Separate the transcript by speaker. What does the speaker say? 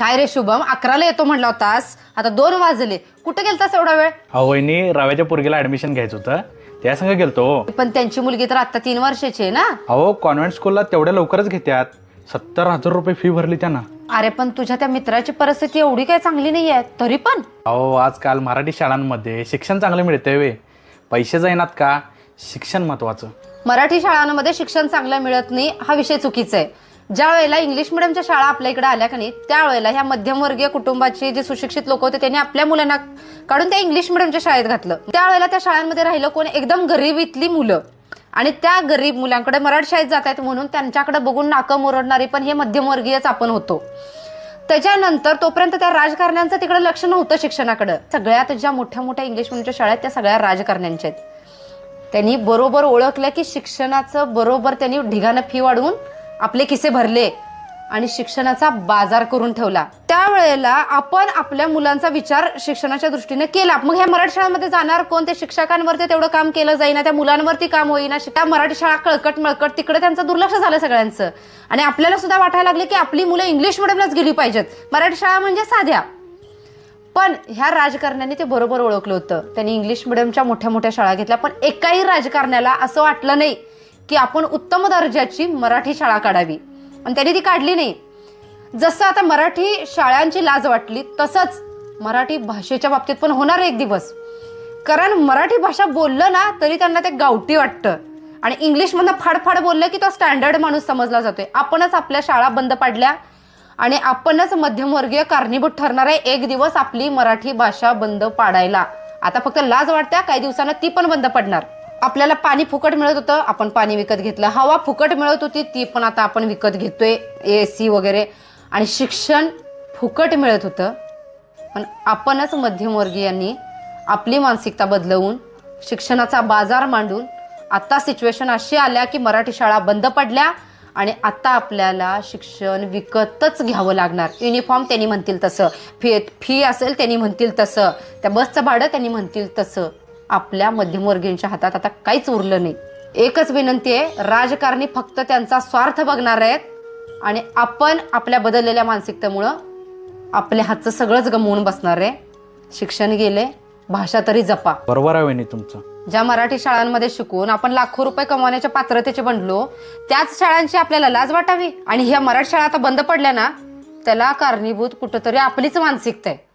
Speaker 1: काय रे शुभम? अकराला येतो म्हटला होतास आता दोन वाजले. कुठे गेलतास एवढा वेळ?
Speaker 2: अहो वहिनी रव्याच्या पोरगीला ऍडमिशन घ्यायचं होतं. त्या संग गेलतो.
Speaker 1: पण त्यांची मुलगी तर आता तीन वर्षाची आहे ना?
Speaker 2: अहो कॉन्व्हेंट स्कूलला तेवढ्या लवकरच घेत्यात. सत्तर हजार रुपये फी भरली त्यांना.
Speaker 1: अरे पण तुझ्या त्या मित्राची परिस्थिती एवढी काय चांगली नाही आहे तरी पण?
Speaker 2: अहो आजकाल मराठी शाळांमध्ये शिक्षण चांगलं मिळतंय वे पैसे जाईनात का? शिक्षण महत्वाचं.
Speaker 1: मराठी शाळांमध्ये शिक्षण चांगलं मिळत नाही हा विषय चुकीचा आहे. ज्या वेळेला इंग्लिश मिडियमच्या शाळा आपल्या इकडे आल्या का नाही त्यावेळेला ह्या मध्यमवर्गीय कुटुंबाची जे सुशिक्षित लोक होते त्यांनी आपल्या मुलांना काढून त्या इंग्लिश मिडियमच्या शाळेत घातलं. त्यावेळेला त्या शाळांमध्ये राहिलं कोण? एकदम गरिबीतली मुलं. आणि त्या गरीब मुलांकडे मराठी शाळेत जात आहेत म्हणून त्यांच्याकडे बघून नाकं मुरडणारी पण हे मध्यमवर्गीयच आपण होतो. त्याच्यानंतर तोपर्यंत त्या राजकारण्यांचं तिकडे लक्ष नव्हतं शिक्षणाकडे. सगळ्यात ज्या मोठ्या मोठ्या इंग्लिश मिडियमच्या शाळा आहेत त्या सगळ्या राजकारण्यांच्या आहेत. त्यांनी बरोबर ओळखलं की शिक्षणाचं बरोबर त्यांनी ढिगानं फी वाढवून आपले किसे भरले आणि शिक्षणाचा बाजार करून ठेवला. त्यावेळेला आपण आपल्या मुलांचा विचार शिक्षणाच्या दृष्टीने केला. मग ह्या मराठी शाळांमध्ये जाणार कोण? ते शिक्षकांवरती तेवढं काम केलं जाईना त्या मुलांवरती काम होईना. त्या मराठी शाळा कळकट मळकट तिकडे त्यांचं दुर्लक्ष झालं सगळ्यांचं. आणि आपल्याला सुद्धा वाटायला लागले की आपली मुलं इंग्लिश मिडियमलाच गेली पाहिजेत. मराठी शाळा म्हणजे साध्या. पण ह्या राजकारण्यांनी ते बरोबर ओळखलं होतं. त्यांनी इंग्लिश मिडियमच्या मोठ्या मोठ्या शाळा घेतल्या पण एकाही राजकारण्याला असं वाटलं नाही की आपण उत्तम दर्जाची मराठी शाळा काढावी. आणि त्यांनी ती काढली नाही. जसं आता मराठी शाळांची लाज वाटली तसंच मराठी भाषेच्या बाबतीत पण होणार आहे एक दिवस. कारण मराठी भाषा बोललं ना तरी त्यांना ते गावठी वाटतं. आणि इंग्लिशमधनं फाडफाड बोललं की तो स्टँडर्ड माणूस समजला जातोय. आपणच आपल्या शाळा बंद पाडल्या आणि आपणच मध्यमवर्गीय कारणीभूत ठरणार आहे एक दिवस आपली मराठी भाषा बंद पाडायला. आता फक्त लाज वाटत्या काही दिवसांना ती पण बंद पडणार. आपल्याला पाणी फुकट मिळत होतं आपण पाणी विकत घेतलं. हवा फुकट मिळत होती ती पण आता आपण विकत घेतोय ए सी वगैरे. आणि शिक्षण फुकट मिळत होतं. पण आपणच मध्यमवर्गीयांनी आपली मानसिकता बदलवून शिक्षणाचा बाजार मांडून आत्ता सिच्युएशन अशी आल्या की मराठी शाळा बंद पडल्या आणि आत्ता आपल्याला शिक्षण विकतच घ्यावं लागणार. युनिफॉर्म त्यांनी म्हणतील तसं. फी फी असेल त्यांनी म्हणतील तसं. त्या बसचं भाडं त्यांनी म्हणतील तसं. आपल्या मध्यमवर्गीयांच्या हातात आता काहीच उरलं नाही. एकच विनंती आहे राजकारणी फक्त त्यांचा स्वार्थ बघणार आहेत आणि आपण आपल्या बदललेल्या मानसिकतेमुळं आपल्या हातचं सगळंच गमवून बसणार आहे. शिक्षण गेले भाषा तरी जपा.
Speaker 2: बरोबर आहे वहिनी तुमचं.
Speaker 1: ज्या मराठी शाळांमध्ये शिकून आपण लाखो रुपये कमवण्याच्या पात्रतेचे बनलो त्याच शाळांची आपल्याला लाज वाटावी. आणि ह्या मराठी शाळा आता बंद पडल्या ना त्याला कारणीभूत कुठंतरी आपलीच मानसिकता आहे.